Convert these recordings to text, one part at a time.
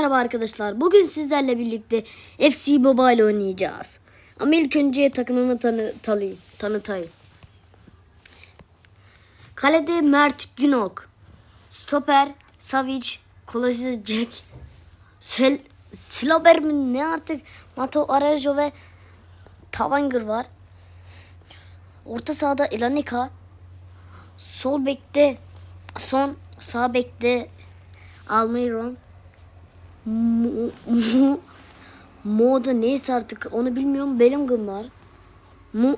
merhaba arkadaşlar. Bugün sizlerle birlikte FC Mobile oynayacağız. Ama ilk önce takımımı tanı tanı- tanıtayım. Kalede Mert Günok. Stoper Savic, Kolası Jack, Sel Silober mi ne artık? Mato Arajo ve Tavanger var. Orta sahada Ilanika. Sol bekte son sağ bekte Almiron. Mu, Moda neyse artık onu bilmiyorum. Bellingham var. Mu,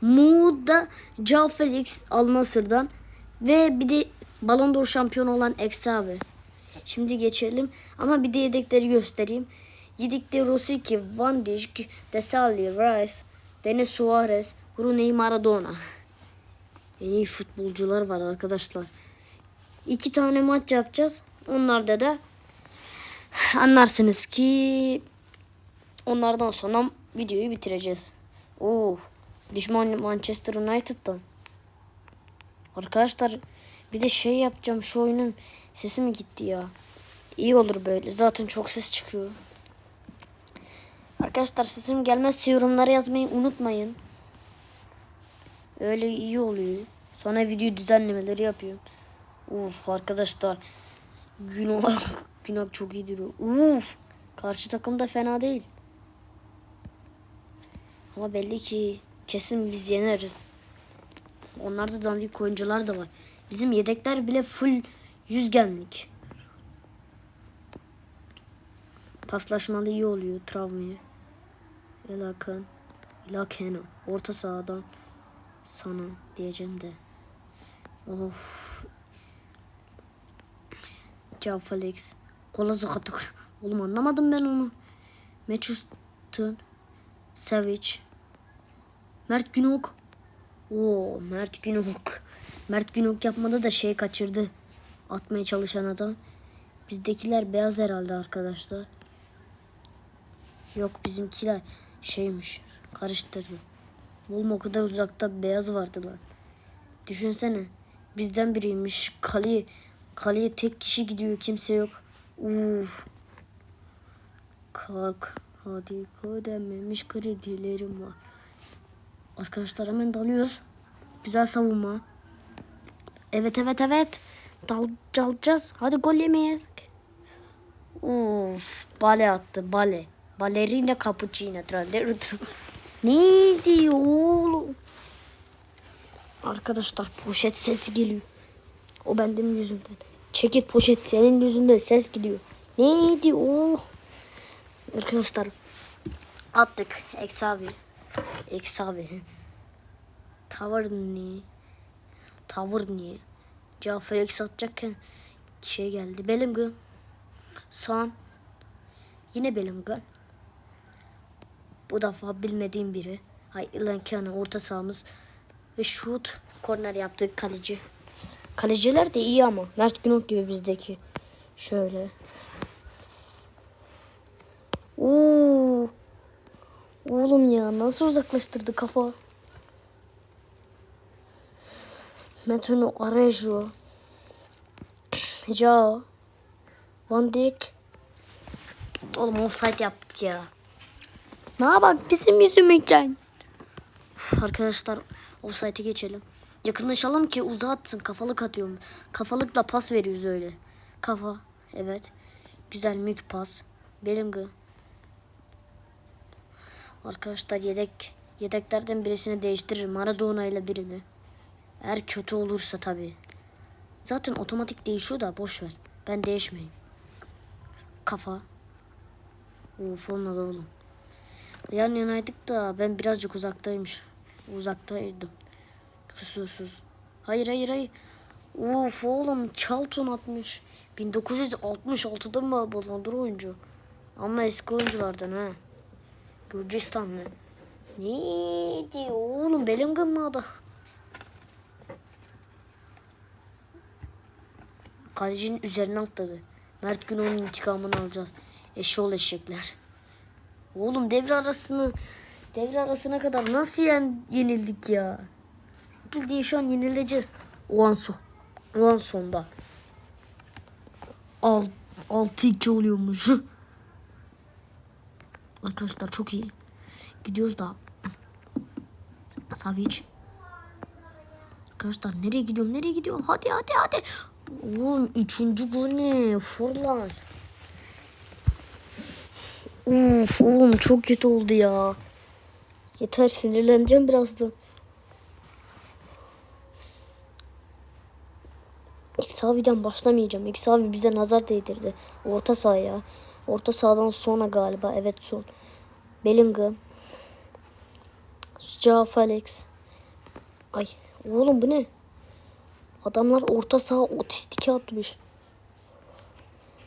Mu da Joao Felix Al Nassr'dan ve bir de Ballon d'Or şampiyonu olan Exavi. Şimdi geçelim ama bir de yedekleri göstereyim. Yedekte Rosicky, Van Dijk, Desailly, Rice, Denis Suarez, Rooney Maradona. En iyi futbolcular var arkadaşlar. İki tane maç yapacağız. Onlarda da anlarsınız ki onlardan sonra videoyu bitireceğiz. Oo, düşman Manchester United'dan. Arkadaşlar bir de şey yapacağım şu oyunun sesi mi gitti ya? İyi olur böyle. Zaten çok ses çıkıyor. Arkadaşlar sesim gelmezse yorumlara yazmayı unutmayın. Öyle iyi oluyor. Sonra video düzenlemeleri yapıyorum. Uf arkadaşlar. Günok, Günok çok iyi duruyor. Uf. Karşı takım da fena değil. Ama belli ki kesin biz yeneriz. Onlarda dandik oyuncular da var. Bizim yedekler bile full yüzgenlik. Paslaşmalı iyi oluyor Travmeye. Elakan. Elakeno. Orta sahadan sana diyeceğim de. Of. Ciao Felix. Kola zıkatık. Oğlum anlamadım ben onu. Manchester. Savage. Mert Günok. Oo Mert Günok. Mert Günok yapmada da şey kaçırdı. Atmaya çalışan adam. Bizdekiler beyaz herhalde arkadaşlar. Yok bizimkiler şeymiş. Karıştırdı. Oğlum o kadar uzakta beyaz vardı lan. Düşünsene. Bizden biriymiş. Kaleye, kaleye tek kişi gidiyor. Kimse yok. Uf. Kalk. Hadi ödenmemiş kredilerim var. Arkadaşlar hemen dalıyoruz. Güzel savunma. Evet evet evet. Dal, dalacağız. Hadi gol yemeyiz. Uf, bale attı bale. Balerina cappuccino. Ne diyor oğlum? Arkadaşlar poşet sesi geliyor. O benim yüzümden. Çekil poşet senin yüzünden ses gidiyor. Ne diyor? Arkadaşlar attık. Eksavi. Eksavi. Tavır niye? Cafer X atacakken şey geldi. Bellingham. Son. Yine Bellingham. Bu defa bilmediğim biri. Hay Ilankana orta sahamız. Ve şut. Korner yaptı kaleci. Kaleciler de iyi ama. Mert Günok gibi bizdeki. Şöyle. Oo. Oğlum ya nasıl uzaklaştırdı kafa. Metuno Arejo. Jao. Van Dijk. Oğlum offside yaptık ya. Ne bak bizim yüzümüzden. Arkadaşlar offside'e geçelim. Yakınlaşalım ki uzağa atsın. Kafalık atıyorum. Kafalıkla pas veriyoruz öyle. Kafa. Evet. Güzel mük pas. Bellingham. Arkadaşlar yedek yedeklerden birisini değiştiririm. Maradona ile birini. Eğer kötü olursa tabii. Zaten otomatik değişiyor da boş ver. Ben değişmeyeyim. Kafa. Uf olmadı oğlum. Yan yanaydık da ben birazcık uzaktaymış. Uzaktaydım. Kusursuz. Hayır hayır hayır. Uf oğlum Charlton atmış. 1966'da mı Ballon oyuncu? Ama eski oyunculardan ha. Gürcistanlı. Ne diyor oğlum Bellingham mı adı? Kalecinin üzerine atladı. Mert Günok'un intikamını alacağız. Eşşoğlu eşekler. Oğlum devre arasını devre arasına kadar nasıl yen, yenildik ya? Bildiğin şu an yenileceğiz. O an, so, o an sonda. Al, 6-2 oluyormuş. Arkadaşlar çok iyi. Gidiyoruz da. Savic. Arkadaşlar nereye gidiyorum? Nereye gidiyorum? Hadi hadi hadi. Oğlum üçüncü gol ne? Forlan. Uf oğlum çok kötü oldu ya. Yeter sinirleneceğim birazdan. Xavi'den başlamayacağım. Xavi bize nazar değdirdi. Orta sahaya. Orta sahadan sonra galiba. Evet son. Bellingham. Joao Felix. Ay oğlum bu ne? Adamlar orta saha otistike atmış.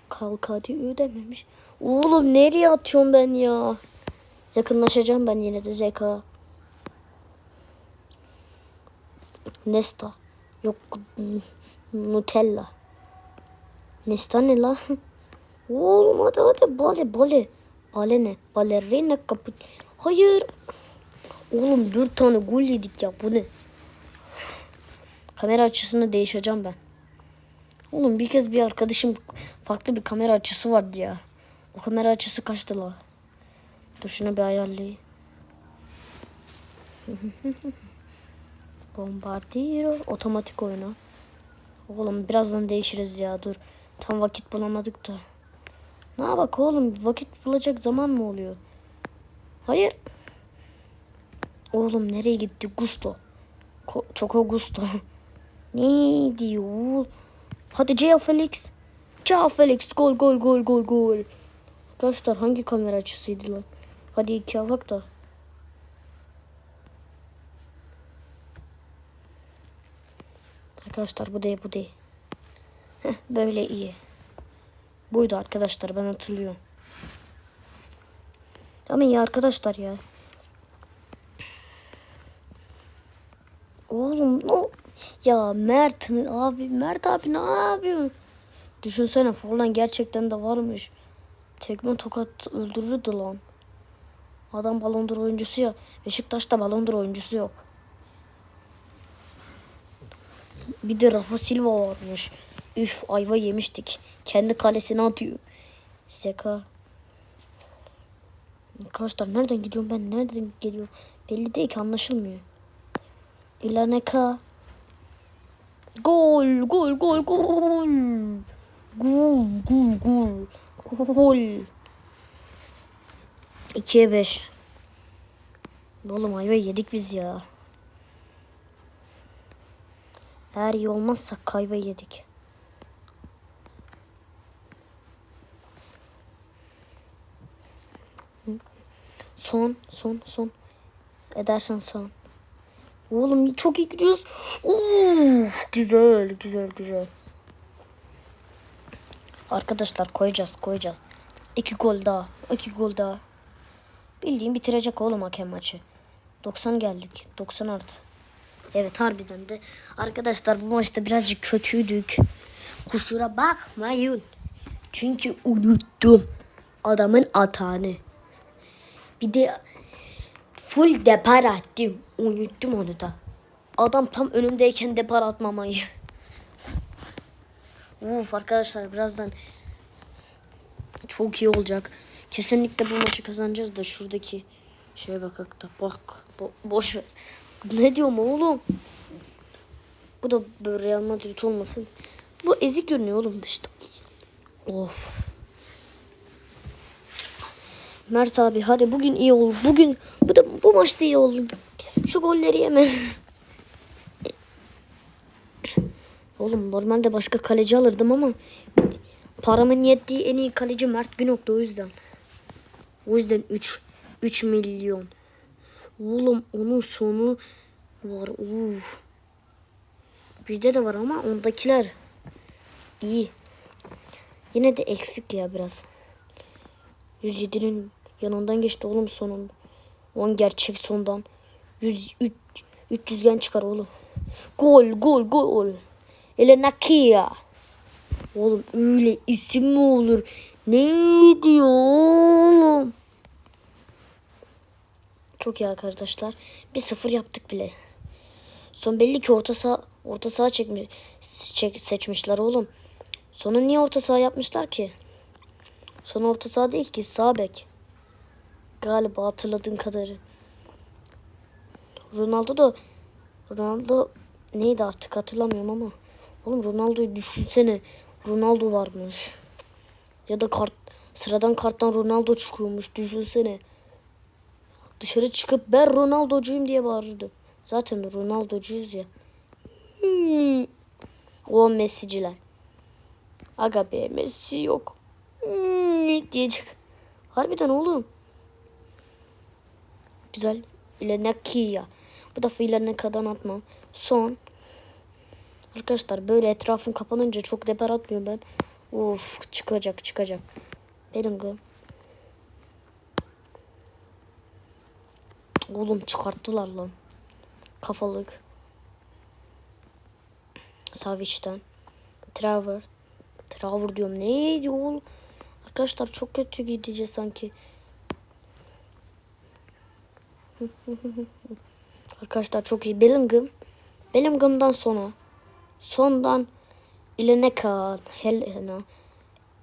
Kalkadi ödememiş. Oğlum nereye atıyorum ben ya? Yakınlaşacağım ben yine de ZK. Nesta. Yok Nutella. Nesta ne la? Oğlum hadi hadi bale bale. Bale ne? Balerina kapı. Hayır. Oğlum dört tane gol yedik ya bu ne? Kamera açısını değişeceğim ben. Oğlum bir kez bir arkadaşım farklı bir kamera açısı vardı ya. O kamera açısı kaçtı la? Dur şunu bir ayarlayayım. Bombardiro otomatik oyunu. Oğlum birazdan değişiriz ya dur. Tam vakit bulamadık da. Ne bak oğlum vakit bulacak zaman mı oluyor? Hayır. Oğlum nereye gitti Gusto? Ko Choco Gusto. ne diyor? Hadi Joao Felix. Joao Felix gol gol gol gol gol. Arkadaşlar hangi kamera açısıydı lan? Hadi iki bak da. Arkadaşlar bu değil bu değil. Heh, böyle iyi. Buydu arkadaşlar ben hatırlıyorum. Ama iyi arkadaşlar ya. Oğlum no. Ya Mert abi Mert abi ne yapıyorsun? Düşünsene Forlan gerçekten de varmış. Tekme tokat öldürürdü lan. Adam balondur oyuncusu ya. Beşiktaş'ta balondur oyuncusu yok. Bir de Rafa Silva varmış. Üf ayva yemiştik. Kendi kalesine atıyor. Seka. Arkadaşlar nereden gidiyorum ben? Nereden geliyorum? Belli değil ki anlaşılmıyor. İlaneka. Gol, gol, gol, gol. Gol, gol, gol. Gol. 2'ye 5. Oğlum ayva yedik biz ya. Eğer iyi olmazsak kayva yedik. Son, son, son. Edersen son. Oğlum çok iyi gidiyoruz. Uf, güzel, güzel, güzel. Arkadaşlar koyacağız, koyacağız. İki gol daha, iki gol daha. Bildiğim bitirecek oğlum hakem maçı. 90 geldik, 90 artı. Evet harbiden de. Arkadaşlar bu maçta birazcık kötüydük. Kusura bakmayın. Çünkü unuttum adamın atağını. Bir de full depar attım. Unuttum onu da. Adam tam önümdeyken depar atmamayı. Uf arkadaşlar birazdan çok iyi olacak. Kesinlikle bu maçı kazanacağız da şuradaki şeye bakak da bak bo boş ver. Ne diyorum oğlum? Bu da böyle Real Madrid olmasın. Bu ezik görünüyor oğlum dışta. Of. Mert abi hadi bugün iyi ol. Bugün bu da bu maçta iyi oldu. Şu golleri yeme. Oğlum normalde başka kaleci alırdım ama paramın yettiği en iyi kaleci Mert Günok'tu o yüzden. O yüzden 3 3 milyon. Oğlum onun sonu var. Uf. Bizde de var ama ondakiler iyi. Yine de eksik ya biraz. 107'nin yanından geçti oğlum sonun. 10 gerçek sondan. 100 3 300'gen çıkar oğlum. Gol gol gol. Ele Nakia. Oğlum öyle isim mi olur? Ne diyor oğlum? Çok iyi arkadaşlar. Bir sıfır yaptık bile. Son belli ki orta saha orta saha çekmiş çek, seçmişler oğlum. Sonra niye orta saha yapmışlar ki? Son orta saha değil ki sağ bek. Galiba hatırladığım kadarı. Ronaldo da Ronaldo neydi artık hatırlamıyorum ama. Oğlum Ronaldo'yu düşünsene. Ronaldo varmış. Ya da kart sıradan karttan Ronaldo çıkıyormuş düşünsene. Dışarı çıkıp ben Ronaldo'cuyum diye bağırırdım. Zaten Ronaldo'cuyuz ya. Hmm. O Messi'ciler. Aga be Messi yok. Hmm, diyecek. Harbiden oğlum. Güzel. İle ya. Bu defa ilerine kadar atmam. Son. Arkadaşlar böyle etrafım kapanınca çok deper atmıyorum ben. Of çıkacak çıkacak. Bellingham. Oğlum çıkarttılar lan. Kafalık. Savic'den. Traver. Traver diyorum. Neydi oğlum? Arkadaşlar çok kötü gideceğiz sanki. Arkadaşlar çok iyi. Bellingham. Bellingham'dan sonra. Sondan Ileneka. Helena.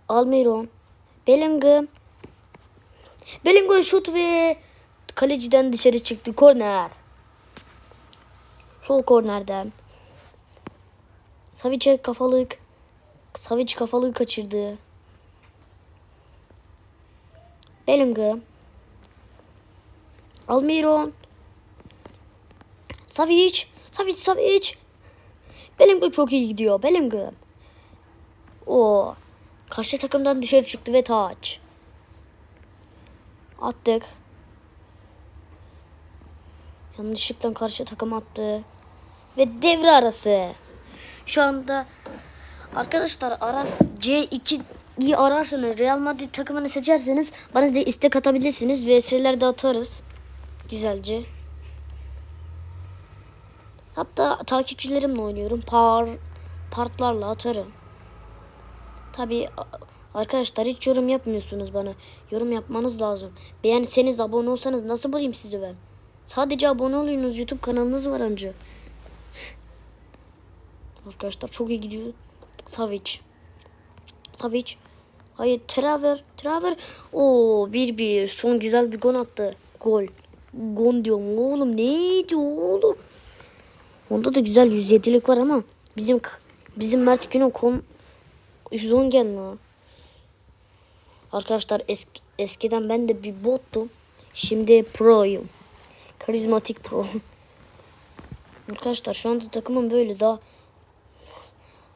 Almiron. Bellingham. Bellingham şut ve kaleciden dışarı çıktı. Korner. Sol kornerden. Savic'e kafalık. Savic kafalığı kaçırdı. Bellingham. Almiron. Savic. Savic, Savic. Bellingham çok iyi gidiyor. Bellingham. O karşı takımdan dışarı çıktı ve taç. Attık. Yanlışlıkla karşı takım attı. Ve devre arası. Şu anda arkadaşlar Aras C2'yi ararsanız Real Madrid takımını seçerseniz bana da istek atabilirsiniz. VS'ler de atarız. Güzelce. Hatta takipçilerimle oynuyorum. Par partlarla atarım. Tabi arkadaşlar hiç yorum yapmıyorsunuz bana. Yorum yapmanız lazım. Beğenseniz abone olsanız nasıl bulayım sizi ben? Sadece abone oluyorsunuz. YouTube kanalınız var anca. Arkadaşlar çok iyi gidiyor. Savic. Savic. Hayır Traver. Traver. Oo 1-1. Son güzel bir gol attı. Gol. Gol diyorum oğlum. Neydi oğlum? Onda da güzel 107'lik var ama bizim bizim Mert Günok kom 110 geldi ha. Arkadaşlar eski, eskiden ben de bir bottum. Şimdi pro'yum. Karizmatik pro. Arkadaşlar şu anda takımım böyle daha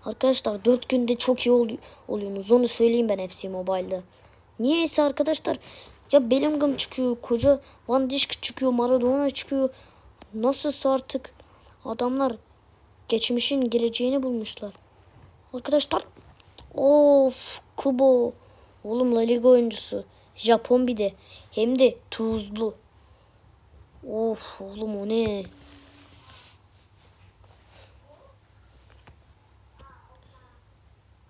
Arkadaşlar 4 günde çok iyi ol oluyorsunuz. Onu söyleyeyim ben FC Mobile'da. Niyeyse arkadaşlar ya Bellingham çıkıyor, koca Van Dijk çıkıyor, Maradona çıkıyor. Nasılsa artık adamlar geçmişin geleceğini bulmuşlar. Arkadaşlar of Kubo. Oğlum La Liga oyuncusu. Japon bir de. Hem de tuzlu. Of oğlum o ne?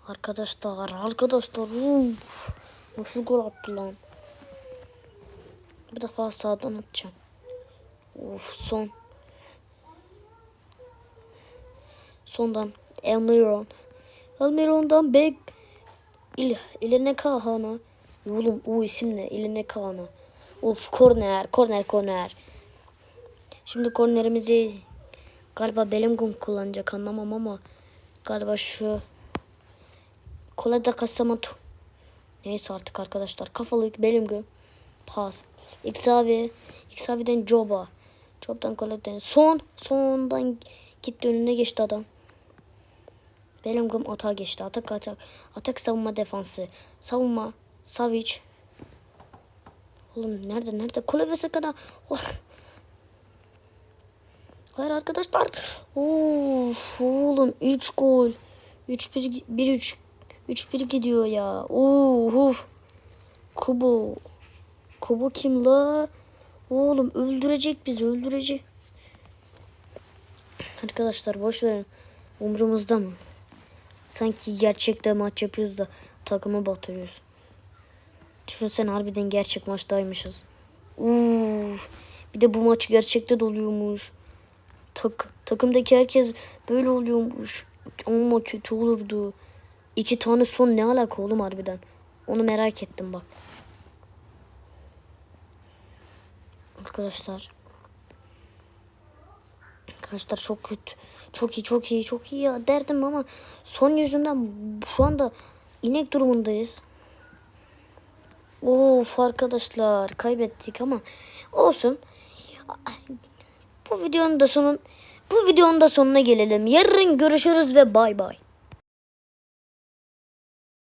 Arkadaşlar, arkadaşlar. Uf, nasıl gol attı lan? Bir defa sağdan atacağım. Of son. Sondan Elmiron. Elmiron'dan Bek İl, İline Kahana. Oğlum o isim ne? İline Kahana. Of korner, korner, korner. Şimdi kornerimizi galiba Bellingham kullanacak anlamam ama galiba şu Kolada Kasamato. Neyse artık arkadaşlar. Kafalık Bellingham. Pas. Xavi. Xavi'den Joba. Job'dan Kolada'dan. Son. Sondan gitti önüne geçti adam. Bellingham atağa geçti. Atak atak. Atak savunma defansı. Savunma. Savic. Oğlum nerede nerede? Kulevese kadar. Oh. Hayır arkadaşlar. Of oğlum 3 gol. 3-1 1-3 3-1 gidiyor ya. Uf. Kubo. Kubo kim la? Oğlum öldürecek bizi öldürecek. Arkadaşlar boş verin. Umrumuzda mı? Sanki gerçekte maç yapıyoruz da takımı batırıyoruz. Düşünsene harbiden gerçek maçtaymışız. Uf. Bir de bu maç gerçekte doluyormuş. Tak, takımdaki herkes böyle oluyormuş. Ama kötü olurdu. İki tane son ne alaka oğlum harbiden. Onu merak ettim bak. Arkadaşlar. Arkadaşlar çok kötü. Çok iyi çok iyi çok iyi ya derdim ama son yüzünden şu anda inek durumundayız. Of arkadaşlar kaybettik ama olsun. Bu videonun da sonun bu videonun da sonuna gelelim. Yarın görüşürüz ve bay bay.